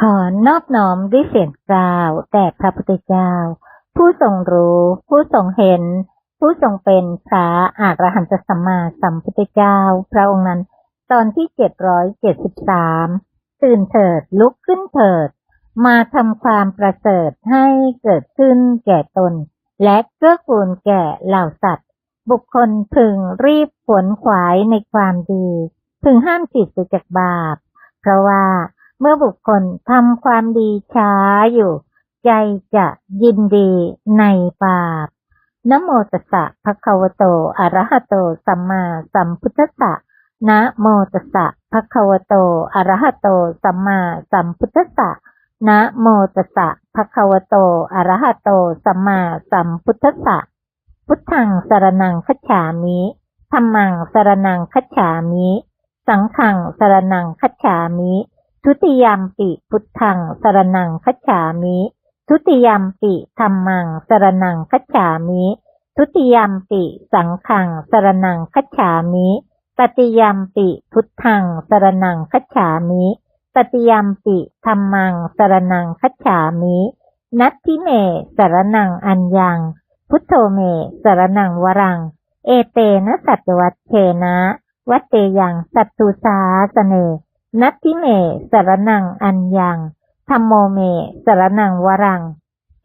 ขอนอบน้อมด้วยเสียงกล่าวแด่พระพุทธเจ้า ผู้ทรงรู้ ผู้ทรงเห็น ผู้ทรงเป็นพระอาหารหันตสัมมาสัมพุทธเจ้า พระองค์นั้น ตอนที่เจ็ดร้อยเจ็ดสิบสามตื่นเถิดลุกขึ้นเถิด มาทำความประเสริฐให้เกิดขึ้นแก่ตน และเกื้อกูลแก่เหล่าสัตว์ บุคคลพึงรีบขวนขวายในความดี พึงห้ามจิตไปจากบาป เพราะว่า เมื่อบุคคลทำความดีช้าอยู่ ใจจะยินดีในบาปนะโมตัสสะภะคะวะโตอะระหะโต สัมมาสัมพุทธัสสะนะโมตัสสะภะคะวะโตอะระหะโต สัมมาสัมพุทธัสสะนะโมตัสสะภะคะวะโตอะระหะโต สัมมาสัมพุทธัสสะพุทธังสรนังคัจฉามิธัมมังสรนังคัจฉามิ สังฆังสรนังคัจฉามิ ทุติยมปิพุทธังสรนังคัจฉามิ ทุติยมปิธัมมังสรนังคัจฉามิ ทุติยมปิสังฆังสรนังคัจฉามิตติยมปิพุทธังสรนังคัจฉามิตติยมปิธัมมังสรนังคัจฉามิ นัตถิเมสรนังอัญญัง พุทโธเมสรนังวรัง เอเตนะสัจวัตเชนะ วัตเตยังสัตตุสาสเน นัตถิเมสรนังอัญญังธรรมโมเมสรนังวรัง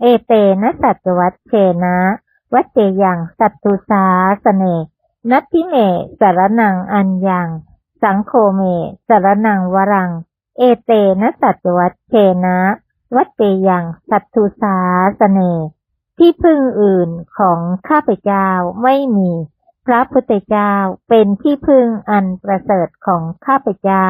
เอเตนะสัจวัตเชนะวัตเตยังสัตตุสาสเนนัตถิเมสรนังอัญญัง สังโฆเมสรนังวรัง เอเตนะสัจวัตเชนะ วัตเตยังสัตตุสาสเนที่พึ่งอื่นของข้าพเจ้าไม่มี พระพุทธเจ้าเป็นที่พึ่งอันประเสริฐของข้าพเจ้า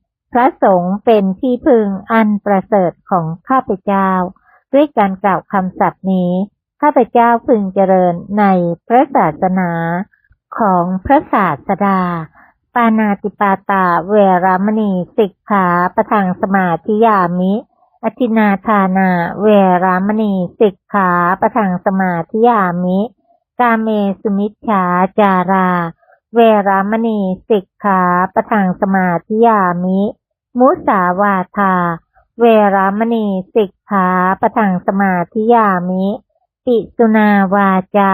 พระสงฆ์เป็นที่พึงอันประเสริฐของข้าพเจ้า ด้วยการกล่าวคำสัตย์นี้ ข้าพเจ้าพึงเจริญในพระศาสนาของพระศาสดา ปานาติปาตาเวรามณีสิกขาประทังสมาธิยามิอธินาทานาเวรามณีสิกขาประทังสมาธิยามิ กาเมสุมิชฌาจารา เวรามณีสิกขาประทังสมาธิยามิ มุสาวาทา เวรามณีสิกขาประทังสมาธิยามิ ปิสุนาวาจา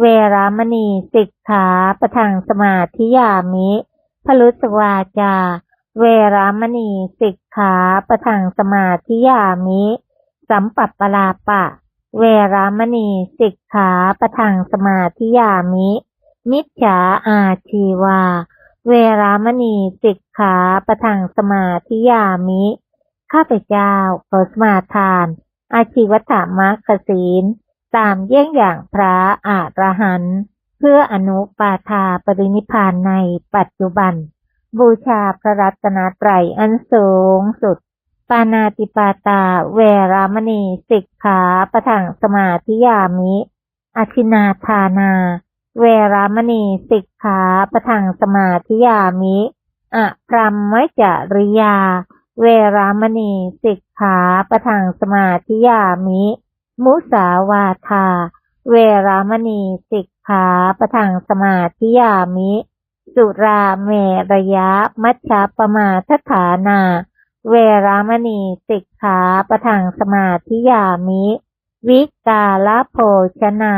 เวรามณีสิกขาประทังสมาธิยามิพลุสวาจา เวรามณีสิกขาประทังสมาธิยามิ สัมปัปปลาปะ เวรามณีสิกขาประทังสมาธิยามิ มิจฉาอาชีวา เวรามณีสิกขาประทังสมาธิยามิ ข้าพเจ้าขอสมาทาน อาชีวธรรมกศีล ตามเยี่ยงอย่างพระอาระหันต์เพื่ออนุปาทาปรินิพพานในปัจจุบัน บูชาพระรัตนตรัยอันสูงสุด ปานาติปาตาเวรามณีสิกขาประทังสมาธิยามิ อธินาทานา เวรามณีสิกขาประทังสมาธิยามิอะพรหมจริยา เวรามณีสิกขาประทังสมาธิยามิ มุสาวาทา เวรามณีสิกขาประทังสมาธิยามิ สุราเมระยะมัชฌะปมาทฐานา เวรามณีสิกขาประทังสมาธิยามิ วิกาลโภชนา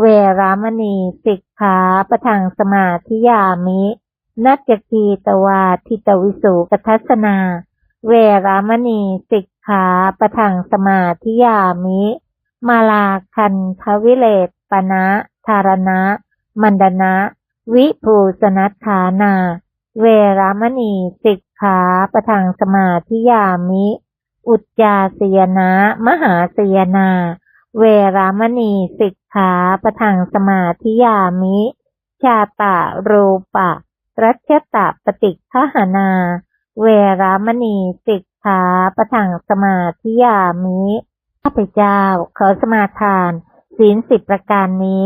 เวรามณีสิกขาประทังสมาธิยามิ นัจจคีตวาทิตวิสุกทัสนา เวรามณีสิกขาประทังสมาธิยามิ มาลาคันทวิเลตปนะธารณะ มันดนะ วิภูสนัฐานา เวรามณีสิกขาประทังสมาธิยามิ อุจจาเสยนะ มหาเสยนา เวรามณีสิกขาประทังสมาธิยามิ ชาตะรูปะ รัชตะปฏิฆหนา เวรามณีสิกขาประทังสมาธิยามิข้าพเจ้าขอสมาทาน ศีลสิบประการนี้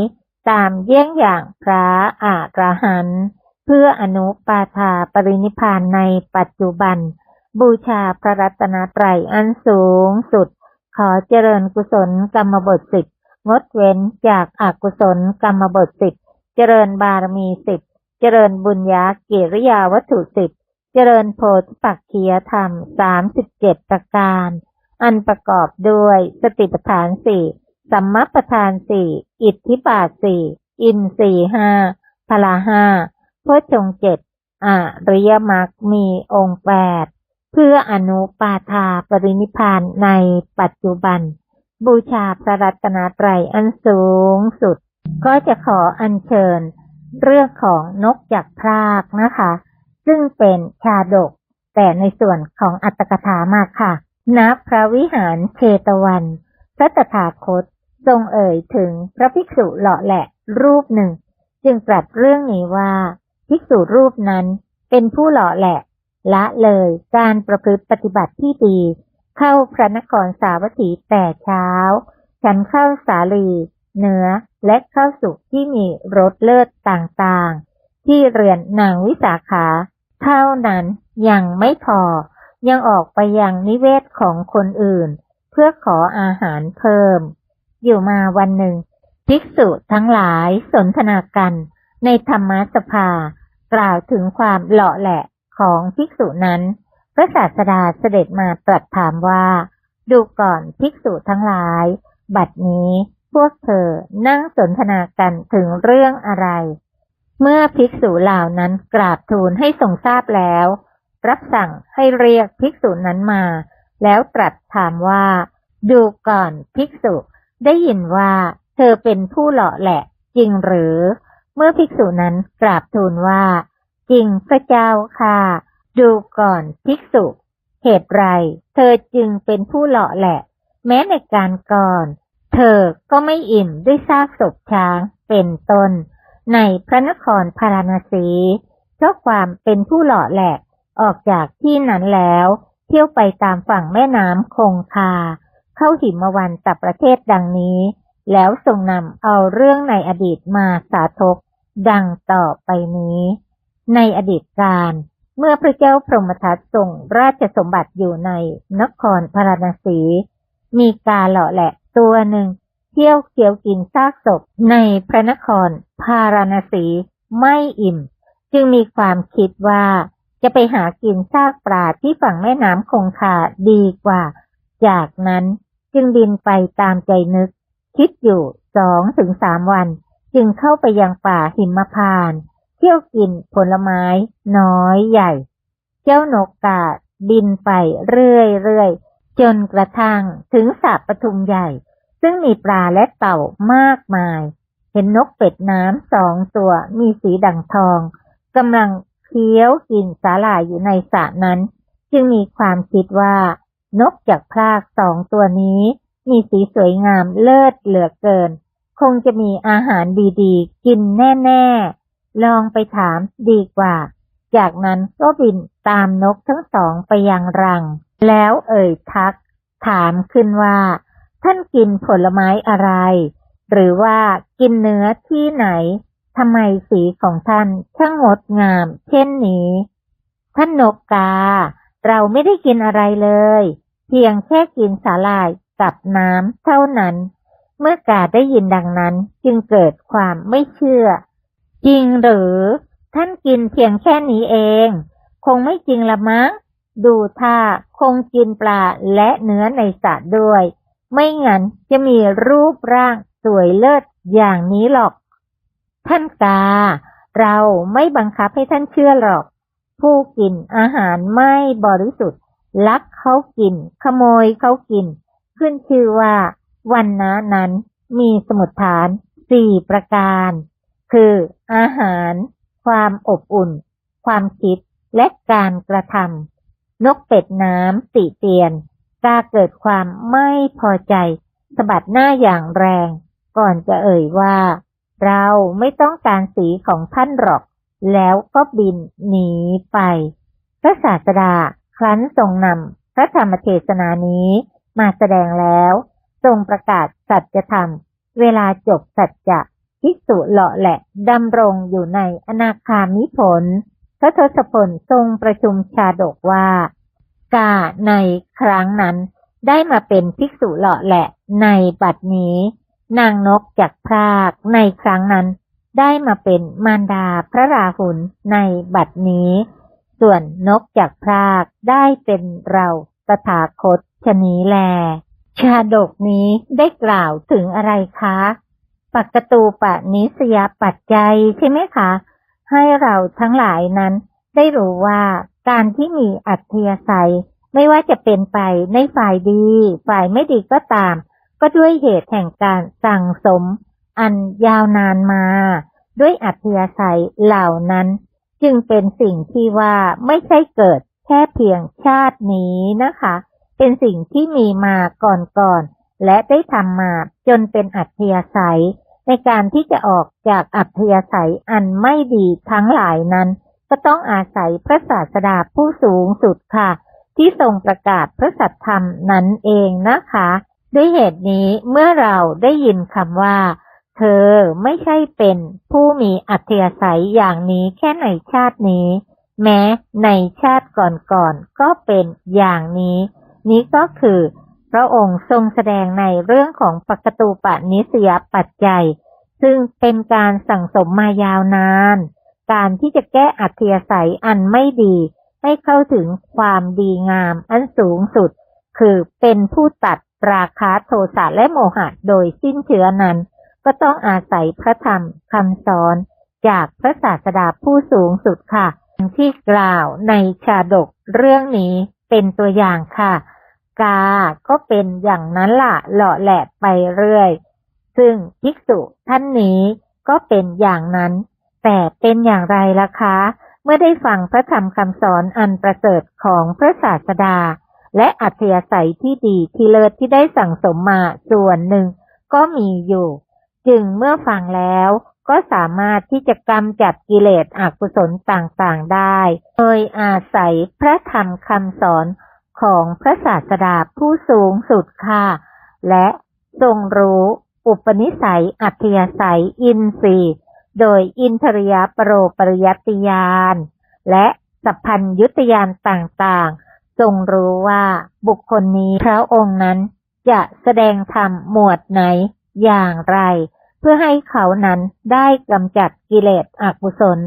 ตามเยี่ยงอย่างพระอาระหันต์เพื่ออนุปาทาปรินิพานในปัจจุบัน บูชาพระรัตนตรัยอันสูงสุด ขอเจริญกุศลกรรมบทสิบงดเว้นจากอากุศลกรรมบทสิบเจริญบารมีสิบเจริญบุญญากิริยาวัตถุสิบเจริญโพธิปักขียธรรมสามสิบเจ็ดประการ อันประกอบด้วยสติปัฏฐานสี่สัมมัปปทานสี่อิทธิบาทสี่อินสี่ห้าพละห้าโพชฌงเจ็ดอริยมรรคมีองค์แปด เพื่ออนุปาทาปรินิพานในปัจจุบัน บูชาพระรัตนตรัยอันสูงสุด ก็จะขออัญเชิญ เรื่องของนกจากพรากนะคะ ซึ่งเป็นชาดก แต่ในส่วนของอัตถกถามากค่ะณพระวิหารเชตวัน พระตถาคตทรงเอ่ยถึงพระภิกษุเหล่าแหละรูปหนึ่ง จึงตรัสเรื่องนี้ว่า ภิกษุรูปนั้นเป็นผู้หล่อแหละ ละเลยการประพฤติปฏิบัติที่ดี เข้าพระนครสาวัตถีแต่เช้า ฉันเข้าสาลีเนื้อและเข้าสุกที่มีรสเลิศต่างๆ ที่เรือนนางวิสาขา เท่านั้นยังไม่พอ ยังออกไปยังนิเวศของคนอื่น เพื่อขออาหารเพิ่ม อยู่มาวันหนึ่งภิกษุทั้งหลายสนทนากัน ในธรรมสภากล่าวถึงความเหล่อแหละ ของภิกษุนั้น พระศาสดาเสด็จมาตรัสถามว่า ดูก่อนภิกษุทั้งหลาย บัดนี้พวกเธอนั่งสนทนากันถึงเรื่องอะไร เมื่อภิกษุเหล่านั้นกราบทูลให้ทรงทราบแล้ว รับสั่งให้เรียกภิกษุนั้นมา แล้วตรัสถามว่า ดูก่อนภิกษุ ได้ยินว่า เธอเป็นผู้หล่อแหละจริงหรือ เมื่อภิกษุนั้นกราบทูลว่า จริงพระเจ้าค่ะ ดูก่อนภิกษุ เหตุไร เธอจึงเป็นผู้หล่อแหละ แม้ในการก่อน เธอก็ไม่อิ่มด้วยซากศพช้างเป็นต้น ในพระนครพาราณสีเพราะความเป็นผู้หล่อแหละออกจากที่นั้นแล้ว เที่ยวไปตามฝั่งแม่น้ำคงคา เข้าหิมวันตับประเทศดังนี้ แล้วทรงนำเอาเรื่องในอดีตมาสาธกดังต่อไปนี้ ในอดีตการเมื่อพระเจ้าพรหมทัตทรงราชสมบัติอยู่ในนครพาราณสี มีกาเหล่อแหละตัวหนึ่ง เที่ยวเกี่ยวกินซากศพในพระนครพาราณสีไม่อิ่ม จึงมีความคิดว่าจะไปหากินซากปลาที่ฝั่งแม่น้ำคงคาดีกว่า จากนั้นจึงบินไปตามใจนึก คิดอยู่สองถึงสามวัน จึงเข้าไปยังป่าหิมพานต์ เที่ยวกินผลไม้ น้อยใหญ่ เจ้านกกาบินไปเรื่อยๆ จนกระทั่งถึงสระปทุมใหญ่ ซึ่งมีปลาและเต่ามากมาย เห็นนกเป็ดน้ำสองตัวมีสีดังทองกำลังเคี้ยวกินสาหร่ายอยู่ในสระนั้น จึงมีความคิดว่า นกจากพรากสองตัวนี้ มีสีสวยงามเลิศเหลือเกิน คงจะมีอาหารดีๆ กินแน่ ๆ ลองไปถามดีกว่า จากนั้นก็บินตามนกทั้งสองไปยังรัง แล้วเอ่ยทัก ถามขึ้นว่า ท่านกินผลไม้อะไร หรือว่ากินเนื้อที่ไหนทำไมสีของท่านช่างงดงาม เช่นนี้ ท่านนกกา เราไม่ได้กินอะไรเลย เพียงแค่กินสาหร่ายกับน้ำเท่านั้น เมื่อกาได้ยินดังนั้นจึงเกิดความไม่เชื่อ จริงหรือ ท่านกินเพียงแค่นี้เอง คงไม่จริงละมั้ง ดูท่าคงกินปลาและเนื้อในสระด้วย ไม่งั้นจะมีรูปร่างสวยเลิศอย่างนี้หรอก ท่านกา เราไม่บังคับให้ท่านเชื่อหรอก ผู้กินอาหารไม่บริสุทธิ์ ลักเขากิน ขโมยเขากิน ขึ้นชื่อว่า วันนะนั้นมีสมุดฐานสี่ประการ คืออาหาร ความอบอุ่น ความคิดและการกระทำนกเป็ดน้ำติเตียนกาเกิดความไม่พอใจสะบัดหน้าอย่างแรง ก่อนจะเอ่ยว่า เราไม่ต้องการสีของท่านหรอก แล้วก็บินหนีไป พระศาสดาครั้นทรงนำพระธรรมเทศนานี้มาแสดงแล้ว ทรงประกาศสัจธรรม เวลาจบสัจจะ ภิกษุเหลาะแหละดำรงอยู่ในอนาคามิผล พระทศพลทรงประชุมชาดกว่า กาในครั้งนั้น ได้มาเป็นภิกษุเหลาะแหละในบัดนี้ นางนกจากพรากในครั้งนั้น ได้มาเป็นมารดาพระราหุลในบัดนี้ ส่วนนกจากพรากได้เป็นเราตถาคตชะนีแล ชาดกนี้ได้กล่าวถึงอะไรคะ ปักตูปะนิสยปัจจัยใช่ไหมคะ ให้เราทั้งหลายนั้น ได้รู้ว่าการที่มีอัธยาศัย ไม่ว่าจะเป็นไปในฝ่ายดี ฝ่ายไม่ดีก็ตาม ก็ด้วยเหตุแห่งการสั่งสม อันยาวนานมา ด้วยอัธยาศัยเหล่านั้น จึงเป็นสิ่งที่ว่าไม่ใช่เกิดแค่เพียงชาตินี้นะคะ เป็นสิ่งที่มีมาก่อนๆ และได้ทำมาจนเป็นอัธยาศัย ในการที่จะออกจากอัธยาศัยอันไม่ดีทั้งหลายนั้น ก็ต้องอาศัยพระศาสดาผู้สูงสุดค่ะ ที่ทรงประกาศพระสัทธรรมนั้นเองนะคะ ด้วยเหตุนี้เมื่อเราได้ยินคำว่า เธอไม่ใช่เป็นผู้มีอัธยาศัยอย่างนี้แค่ในชาตินี้ แม้ในชาติก่อนๆก็เป็นอย่างนี้ นี้ก็คือ พระองค์ทรงแสดงในเรื่องของปกตูปนิสยปัจจัย ซึ่งเป็นการสั่งสมมายาวนาน การที่จะแก้อัธยาศัยอันไม่ดี ให้เข้าถึงความดีงามอันสูงสุด คือเป็นผู้ตัดราคะโทสะและโมหะโดยสิ้นเชื้อนั้น ก็ต้องอาศัยพระธรรมคำสอน จากพระศาสดาผู้สูงสุดค่ะ ที่กล่าวในชาดกเรื่องนี้เป็นตัวอย่างค่ะ กาก็เป็นอย่างนั้นล่ะหล่อแหละไปเรื่อย ซึ่งภิกษุท่านนี้ก็เป็นอย่างนั้น แต่เป็นอย่างไรล่ะคะ เมื่อได้ฟังพระธรรมคำสอนอันประเสริฐของพระศาสดา และอัธยาศัยที่ดีที่เลิศที่ได้สั่งสมมาส่วนหนึ่งก็มีอยู่ จึงเมื่อฟังแล้วก็สามารถที่จะกำจัดกิเลสอกุศลต่างๆได้ โดยอาศัยพระธรรมคำสอน ของพระศาสดาผู้สูงสุดค่ะ และทรงรู้อุปนิสัยอัธยาศัยอินทรีย์ โดยอินทริยปโรปริยติยาน และสัพพัญยุตยานต่างๆ ทรงรู้ว่าบุคคลนี้พระองค์นั้นจะแสดงธรรมหมวดไหนอย่างไร เพื่อให้เขานั้นได้กำจัดกิเลสอกุศล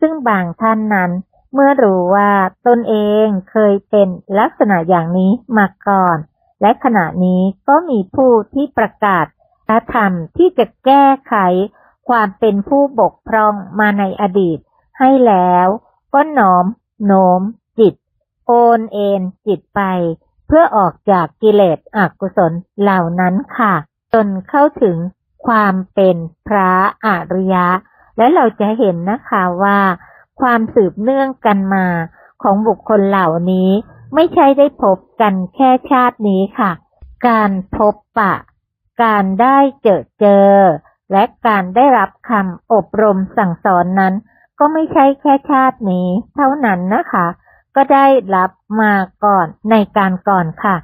ซึ่งบางท่านนั้น เมื่อรู้ว่าตนเองเคยเป็นลักษณะอย่างนี้มาก่อน และขณะนี้ก็มีผู้ที่ประกาศพระธรรมที่จะแก้ไขความเป็นผู้บกพร่องมาในอดีต ให้แล้วก็น้อมโน้มจิต โอนเอ็นจิตไป เพื่อออกจากกิเลสอกุศลเหล่านั้นค่ะ จนเข้าถึงความเป็นพระอริยะ และเราจะเห็นนะคะว่า ความสืบเนื่องกันมาของบุคคลเหล่านี้ ไม่ใช่ได้พบกันแค่ชาตินี้ค่ะ การพบปะ การได้เจอเจอ และการได้รับคำอบรมสั่งสอนนั้น ก็ไม่ใช่แค่ชาตินี้ เท่านั้นนะคะ ก็ได้รับมาก่อนในการก่อนค่ะ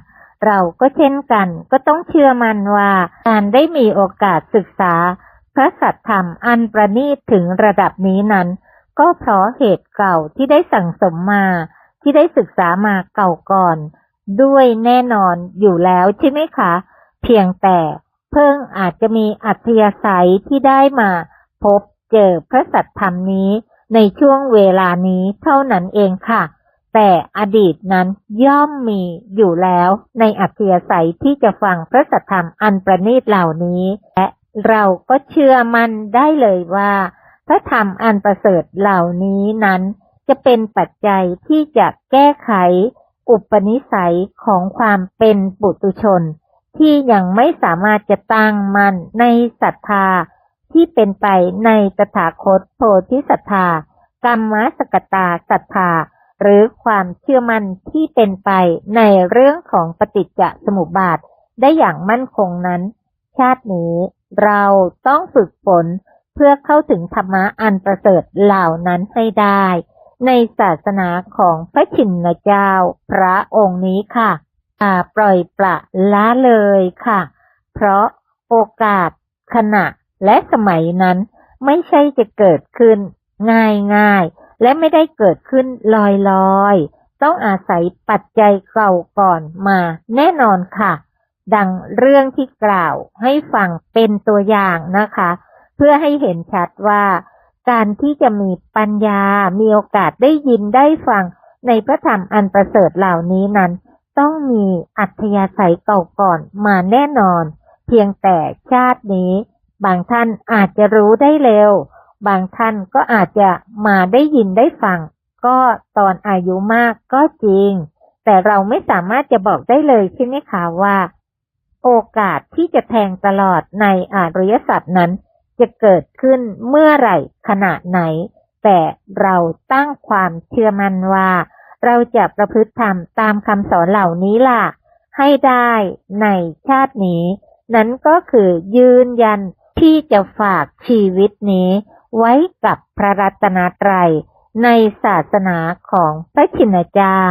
เราก็เช่นกันก็ต้องเชื่อมันว่าการได้มีโอกาสศึกษา พระสัทธรรมอันประณีตถึงระดับนี้นั้น ก็เพราะเหตุเก่าที่ได้สั่งสมมา ที่ได้ศึกษามาเก่าก่อน ด้วยแน่นอนอยู่แล้วใช่ไหมคะ เพียงแต่เพิ่งอาจจะมีอัธยาศัยที่ได้มาพบเจอพระสัทธรรมนี้ในช่วงเวลานี้เท่านั้นเองค่ะ แต่อดีตนั้นย่อมมีอยู่แล้วในอัธยาศัยที่จะฟังพระสัทธรรมอันประณีตเหล่านี้ และเราก็เชื่อมันได้เลยว่า พระธรรมอันประเสริฐเหล่านี้นั้น จะเป็นปัจจัยที่จะแก้ไข อุปนิสัยของความเป็นปุตุชน ที่ยังไม่สามารถจะตั้งมั่นในศรัทธาที่เป็นไปในตถาคตโพธิศรัทธากรรมสกตาศรัทธา หรือความเชื่อมั่นที่เป็นไปในเรื่องของปฏิจจสมุปบาทได้อย่างมั่นคงนั้น ชาตินี้เราต้องฝึกฝน พื่อเข้าถึงธรรมะอันประเสริฐเหล่านั้นให้ได้ ในศาสนาของพระชินเจ้า พระองค์นี้ค่ะอาปล่อยปละละเลยค่ะ เพราะโอกาสขณะและสมัยนั้นไม่ใช่จะเกิดขึ้น ง่ายง่ายและไม่ได้เกิดขึ้นลอยลอยต้องอาศัยปัจจัยเก่าก่อนมาแน่นอนค่ะ ดังเรื่องที่กล่าวให้ฟังเป็นตัวอย่างนะคะ เพื่อให้เห็นชัดว่า การที่จะมีปัญญา มีโอกาสได้ยินได้ฟังในพระธรรมอันประเสริฐเหล่านี้นั้น ต้องมีอัธยาศัยเก่าก่อนมาแน่นอน เพียงแต่ชาตินี้ บางท่านอาจจะรู้ได้เร็ว บางท่านก็อาจจะมาได้ยินได้ฟัง ก็ตอนอายุมากก็จริง แต่เราไม่สามารถจะบอกได้เลยใช่ไหมคะว่า โอกาสที่จะแทงตลอดในอริยสัจนั้น จะเกิดขึ้นเมื่อไหร่ขณะไหน แต่เราตั้งความเชื่อมั่นว่า เราจะประพฤติธรรมตามคำสอนเหล่านี้ล่ะ ให้ได้ในชาตินี้ นั้นก็คือยืนยันที่จะฝากชีวิตนี้ ไว้กับพระรัตนตรัย ในศาสนาของพระชินเจ้า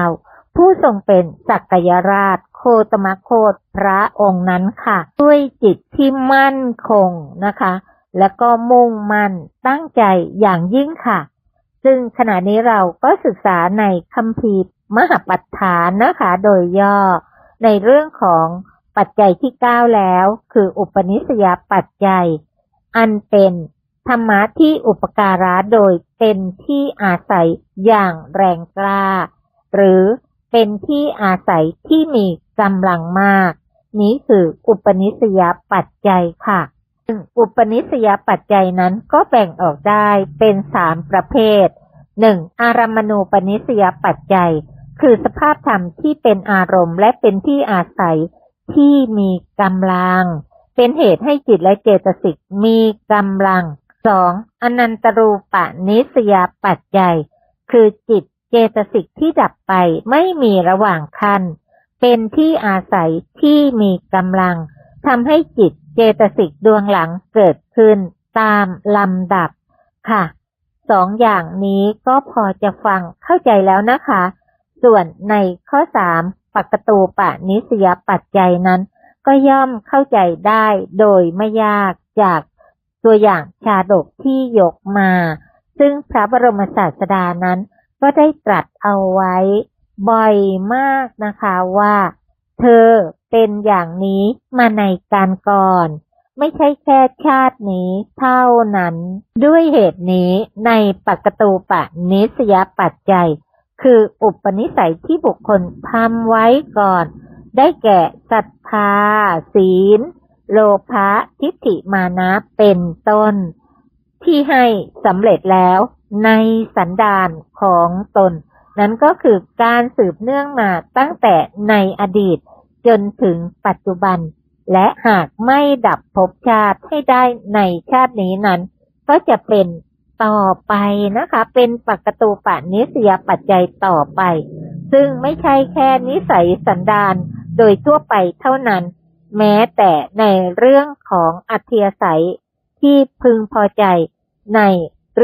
ผู้ทรงเป็นสักยราชโคตมโคตพระองค์นั้นค่ะ ด้วยจิตที่มั่นคงนะคะ แล้วก็มุ่งมั่นตั้งใจอย่างยิ่งค่ะ ซึ่งขณะนี้เราก็ศึกษาในคัมภีร์มหาปัฏฐานนะคะ โดยย่อในเรื่องของปัจจัยที่ 9 แล้ว คืออุปนิสยปัจจัย อันเป็นธรรมะที่อุปการะโดยเป็นที่อาศัยอย่างแรงกล้า หรือเป็นที่อาศัยที่มีกำลังมาก นี้คืออุปนิสยปัจจัยค่ะ ซึ่งอุปนิสยปัจจัยนั้นก็แบ่งออกได้เป็นสามประเภทหนึ่งอารมณูปนิสยปัจจัย คือสภาพธรรมที่เป็นอารมณ์และเป็นที่อาศัยที่มีกำลัง เป็นเหตุให้จิตและเจตสิกมีกำลังสองอนันตรูปนิสยปัจจัย คือจิตเจตสิกที่ดับไปไม่มีระหว่างขั้นเป็นที่อาศัยที่มีกำลังทำให้จิต เจตสิกดวงหลังเกิดขึ้นตามลำดับค่ะสองอย่างนี้ก็พอจะฟังเข้าใจแล้วนะคะ ส่วนในข้อสามปกตูปะนิสยปัจจัยนั้น ก็ย่อมเข้าใจได้โดยไม่ยากจากตัวอย่างชาดกที่ยกมา ซึ่งพระบรมศาสดานั้น ก็ได้ตรัสเอาไว้ บ่อยมากนะคะว่า เธอ เป็นอย่างนี้มาในการก่อน ไม่ใช่แค่ชาตินี้เท่านั้น ด้วยเหตุนี้ในปกตูปะนิสยปัจจัย คืออุปนิสัยที่บุคคลทำไว้ก่อน ได้แก่ศรัทธา ศีล โลภะทิฏฐิมานะเป็นต้น ที่ให้สำเร็จแล้วในสันดานของตน นั้นก็คือการสืบเนื่องมาตั้งแต่ในอดีต จนถึงปัจจุบัน และหากไม่ดับภพชาติให้ได้ในชาตินี้นั้น ก็จะเป็นต่อไปนะคะ เป็นปกตูปะนิสยปัจจัยต่อไป ซึ่งไม่ใช่แค่นิสัยสันดานโดยทั่วไปเท่านั้น แม้แต่ในเรื่องของอัธยาศัยที่พึงพอใจใน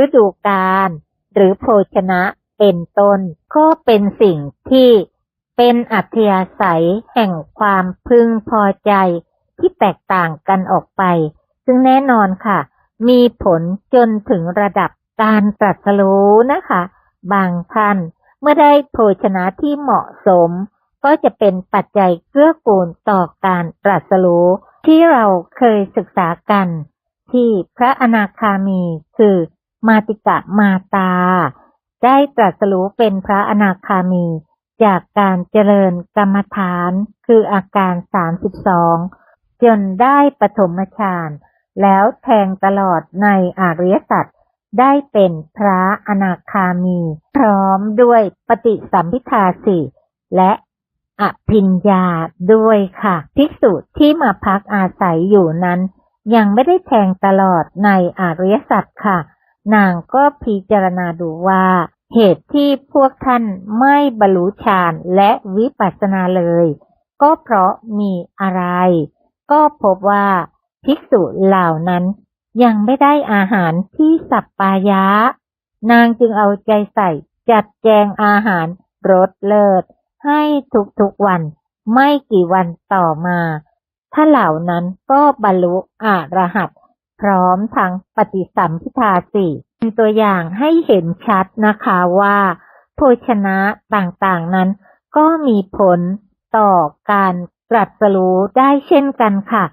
ฤดูกาลหรือโภชนะเป็นต้นก็เป็นสิ่งที่ เป็นอัธยาศัยแห่งความพึงพอใจที่แตกต่างกันออกไป ซึ่งแน่นอนค่ะ มีผลจนถึงระดับการตรัสรู้นะคะ บางท่านเมื่อได้โภชนะที่เหมาะสม ก็จะเป็นปัจจัยเกื้อกูลต่อการตรัสรู้ที่เราเคยศึกษากัน ที่พระอนาคามีคือมาติกะมาตา ได้ตรัสรู้เป็นพระอนาคามี จากการเจริญกรรมฐานคืออาการ 32 จนได้ปฐมฌานแล้วแทงตลอดในอริยสัจได้เป็นพระอนาคามี พร้อมด้วยปฏิสัมพิทาสี่และอภิญญาด้วยค่ะ ภิกษุที่มาพักอาศัยอยู่นั้น ยังไม่ได้แทงตลอดในอริยสัจค่ะ นางก็พิจารณาดูว่า เหตุที่พวกท่านไม่บรรลุฌานและวิปัสสนาเลย ก็เพราะมีอะไร ก็พบว่าภิกษุเหล่านั้นยังไม่ได้อาหารที่สัปปายะ นางจึงเอาใจใส่จัดแจงอาหารรสเลิศ ให้ทุกๆวันไม่กี่วันต่อมาท่าเหล่านั้นก็บรรลุอรหัตพร้อมทั้งปฏิสัมพิทาสี่ เป็นตัวอย่างให้เห็นชัดนะคะว่า โภชนะต่างๆนั้น ก็มีผลต่อการตรัสรู้ได้เช่นกันค่ะ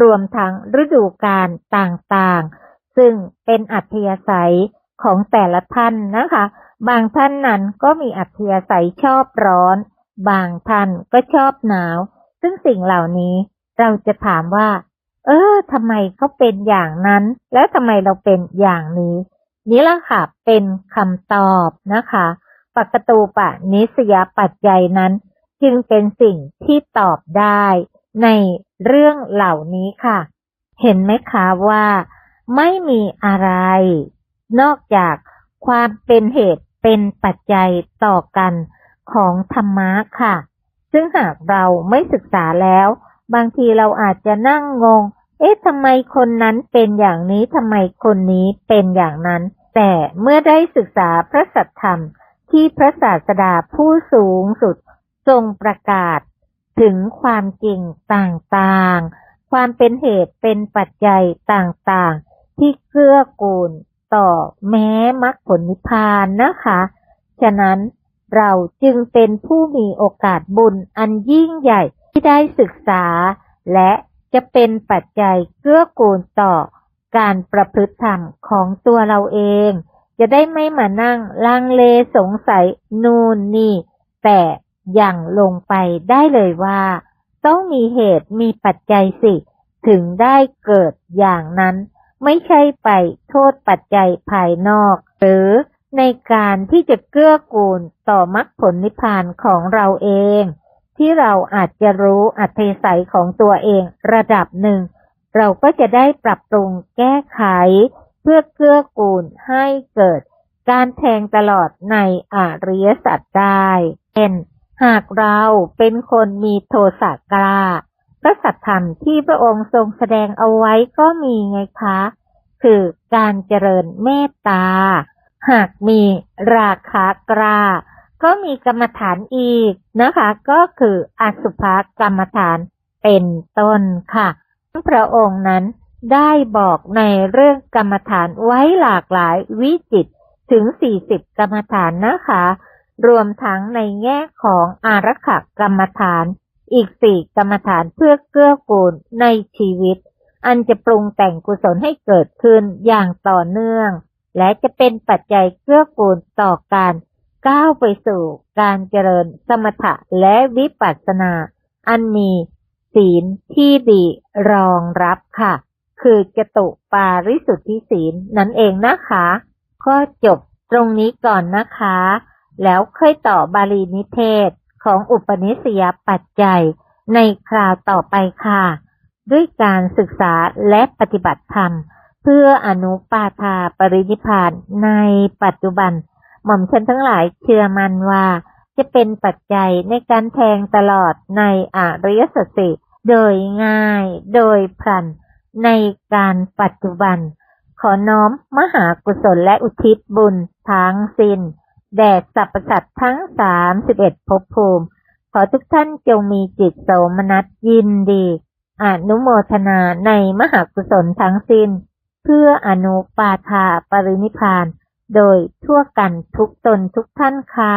รวมทั้งฤดูกาลต่างๆ ซึ่งเป็นอัธยาศัยของแต่ละท่านนะคะ บางท่านนั้นก็มีอัธยาศัยชอบร้อน บางท่านก็ชอบหนาว ซึ่งสิ่งเหล่านี้เราจะถามว่า เออทำไมเขาเป็นอย่างนั้น แล้วทำไมเราเป็นอย่างนี้ นี่แหละค่ะ เป็นคำตอบนะคะปกตูปะนิสยปัจจัยนั้น จึงเป็นสิ่งที่ตอบได้ในเรื่องเหล่านี้ค่ะ เห็นไหมคะว่า ไม่มีอะไร นอกจากความเป็นเหตุเป็นปัจจัยต่อกันของธรรมะค่ะ ซึ่งหากเราไม่ศึกษาแล้ว บางทีเราอาจจะนั่งงง เอ๊ะทำไมคนนั้นเป็นอย่างนี้ทำไมคนนี้เป็นอย่างนั้น แต่เมื่อได้ศึกษาพระสัทธรรมที่พระศาสดาผู้สูงสุดทรงประกาศ ถึงความจริงต่างๆ ความเป็นเหตุเป็นปัจจัยต่างๆ ที่เกื้อกูลต่อแม้มรรคผลนิพพานนะคะ ฉะนั้นเราจึงเป็นผู้มีโอกาสบุญอันยิ่งใหญ่ที่ได้ศึกษา และจะเป็นปัจจัยเกื้อกูลต่อ การประพฤติธรรมของตัวเราเอง จะได้ไม่มานั่งลังเลสงสัยนู่นนี่ แต่อย่างลงไปได้เลยว่า ต้องมีเหตุมีปัจจัยสิ ถึงได้เกิดอย่างนั้น ไม่ใช่ไปโทษปัจจัยภายนอก หรือในการที่จะเกื้อกูลต่อมรรคผลนิพพานของเราเอง ที่เราอาจจะรู้อัธยาศัยของตัวเองระดับหนึ่ง เราก็จะได้ปรับปรุงแก้ไข เพื่อเกื้อกูลให้เกิดการแทงตลอดในอริยสัจได้เช่นหากเราเป็นคนมีโทสะกล้าพระสัทธรรมที่พระองค์ทรงแสดงเอาไว้ก็มีไงคะ คือการเจริญเมตตา หากมีราคากล้าก็มีกรรมฐานอีกนะคะ ก็คืออสุภกรรมฐานเป็นต้นค่ะ พระองค์นั้นได้บอกในเรื่องกรรมฐานไว้หลากหลายวิจิตถึง 40 กรรมฐานนะคะ รวมทั้งในแง่ของอารักขกรรมฐาน อีกสี่กรรมฐานเพื่อเกื้อกูลในชีวิต อันจะปรุงแต่งกุศลให้เกิดขึ้นอย่างต่อเนื่อง และจะเป็นปัจจัยเกื้อกูลต่อการก้าวไปสู่การเจริญสมถะและวิปัสสนา อันมี ศีลที่ดีรองรับค่ะ คือจตุปาริสุทธิศีลนั่นเองนะคะ ก็จบตรงนี้ก่อนนะคะ แล้วค่อยต่อบาลีนิเทศของอุปนิสยปัจจัย ในคราวต่อไปค่ะ ด้วยการศึกษาและปฏิบัติธรรม เพื่ออนุปาทาปรินิพพานในปัจจุบัน หม่อมฉันทั้งหลายเชื่อมันว่า จะเป็นปัจจัยในการแทงตลอดในอริยสัจสี่โดยง่าย โดยพลัน ในการปัจจุบัน ขอน้อมมหากุศลและอุทิศบุญทั้งสิ้นแด่สรรพสัตว์ทั้งสามสิบเอ็ดภพภูมิ ขอทุกท่านจงมีจิตโสมนัสยินดีอนุโมทนาในมหากุศลทั้งสิ้น เพื่ออนุปาทาปรินิพพาน โดยทั่วกันทุกตนทุกท่านค่ะ